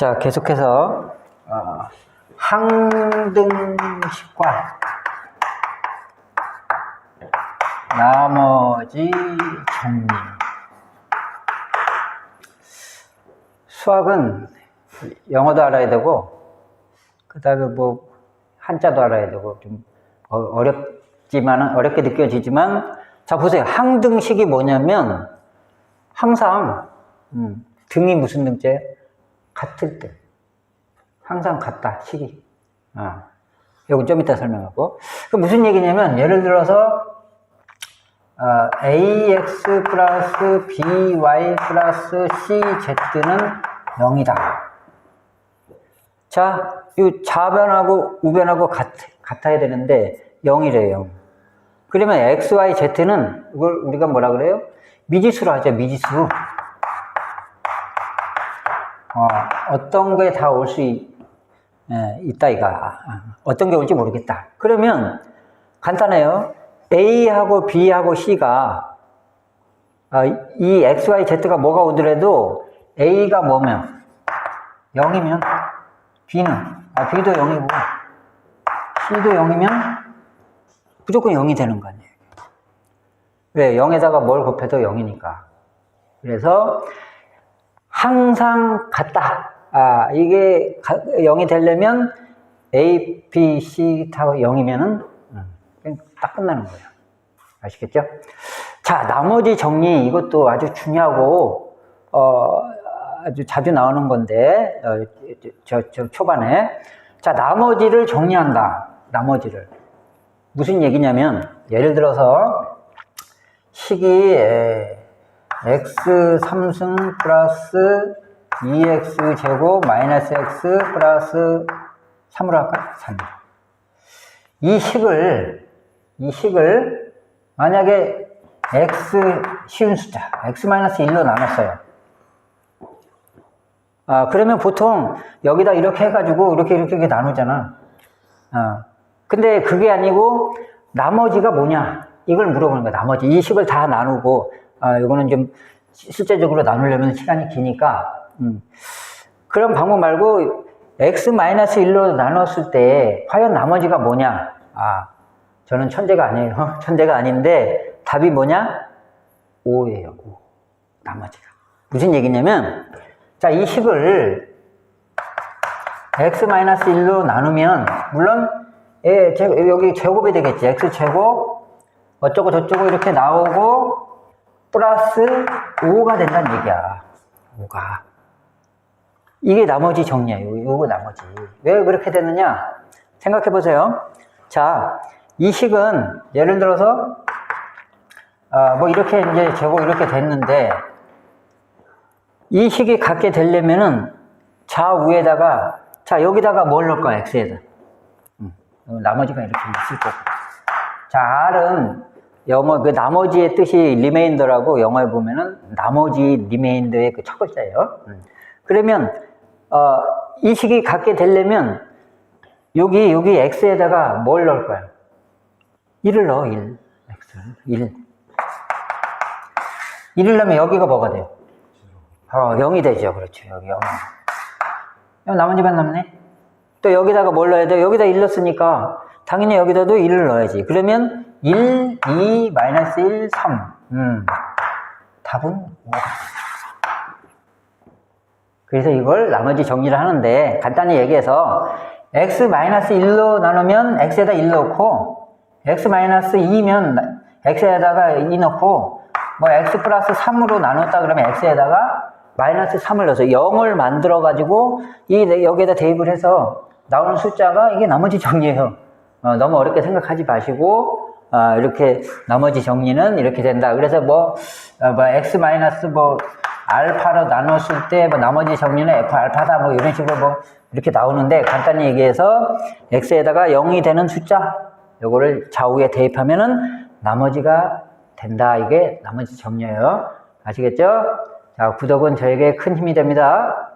자, 계속해서 어, 항등식과 나머지 정리. 수학은 영어도 알아야 되고, 그 다음에 뭐, 한자도 알아야 되고, 좀 어- 어렵지만, 어렵게 느껴지지만, 자, 보세요. 항등식이 뭐냐면, 항상, 음, 등이 무슨 등자예요? 같을 때. 항상 같다, 식이. 아, 요거 좀 이따 설명하고. 그 무슨 얘기냐면, 예를 들어서, 어, ax 플러스 by 플러스 cz는 0이다. 자, 이 좌변하고 우변하고 같, 같아야 되는데 0이래요. 0. 그러면 x, y, z는 이걸 우리가 뭐라 그래요? 미지수로 하죠. 미지수. 어, 어떤 게 다 올 수 있다 이가. 어떤 게 올지 모르겠다. 그러면 간단해요. A하고 B하고 C가 아, 이 X, Y, Z가 뭐가 오더라도 A가 뭐면 0이면 B는 아, B도 0이고 C도 0이면 무조건 0이 되는 거 아니에요. 왜? 0에다가 뭘 곱해도 0이니까. 그래서 항상 같다. 아, 이게 0이 되려면 A, B, C 다 0이면은 그냥 딱 끝나는 거예요. 아시겠죠? 자, 나머지 정리 이것도 아주 중요하고 어, 아주 자주 나오는 건데 어, 저, 저 초반에 자, 나머지를 정리한다. 나머지를 무슨 얘기냐면 예를 들어서 식이 에, x 3승 플러스 2x 제곱 마이너스 x 플러스 3으로 할까? 3. 이 식을 이 식을 만약에 x 쉬운 숫자 x 마이너스 1로 나눴어요. 아 그러면 보통 여기다 이렇게 해가지고 이렇게 이렇게, 이렇게 나누잖아. 아 근데 그게 아니고 나머지가 뭐냐 이걸 물어보는 거야. 나머지 이 식을 다 나누고 아 이거는 좀 실제적으로 나누려면 시간이 기니까 음. 그런 방법 말고 x 마이너스 1로 나눴을 때 과연 나머지가 뭐냐? 아 저는 천재가 아니에요. 천재가 아닌데 답이 뭐냐? 5예요. 5. 나머지가. 무슨 얘기냐면 자, 이 식을 x-1로 나누면 물론 예, 제, 여기 제곱이 되겠지. x제곱 어쩌고 저쩌고 이렇게 나오고 플러스 5가 된다는 얘기야. 5가. 이게 나머지 정리예요. 요거 나머지. 왜 그렇게 되느냐? 생각해 보세요. 자, 이 식은 예를 들어서 아, 뭐 이렇게 이제 제곱 이렇게 됐는데 이 식이 갖게 되려면은 좌우에다가 자 여기다가 뭘 넣을 거야 x에다 음, 나머지가 이렇게 있을 거고 자 r은 영어 그 나머지의 뜻이 리메인더라고 영어에 보면은 나머지 리메인더의 그 첫 글자예요 음. 그러면 어, 이 식이 갖게 되려면 여기 여기 x에다가 뭘 넣을 거야 1을 넣어 1 x 1 1을 넣으면 여기가 뭐가 돼요? 어, 0이 되죠. 그렇죠. 여기 0. 그럼 나머지만 남네? 또 여기다가 뭘 넣어야 돼? 여기다 1 넣었으니까 당연히 여기다도 1을 넣어야지. 그러면 1, 2, 마이너스 1, 3. 음. 답은 5. 그래서 이걸 나머지 정리를 하는데 간단히 얘기해서 x 마이너스 1로 나누면 x에다 1 넣고 x 마이너스 2면 x에다가 2 넣고 뭐 x 플러스 3으로 나눴다 그러면 x에다가 마이너스 3을 넣어서 0을 만들어 가지고 이 여기에다 대입을 해서 나오는 숫자가 이게 나머지 정리예요. 어, 너무 어렵게 생각하지 마시고 어, 이렇게 나머지 정리는 이렇게 된다. 그래서 뭐, 어, 뭐 x 뭐 알파로 나눴을 때 뭐 나머지 정리는 f 알파다 뭐 이런 식으로 뭐 이렇게 나오는데 간단히 얘기해서 x에다가 0이 되는 숫자 요거를 좌우에 대입하면은 나머지가 된다. 이게 나머지 정리예요. 아시겠죠? 자, 구독은 저에게 큰 힘이 됩니다.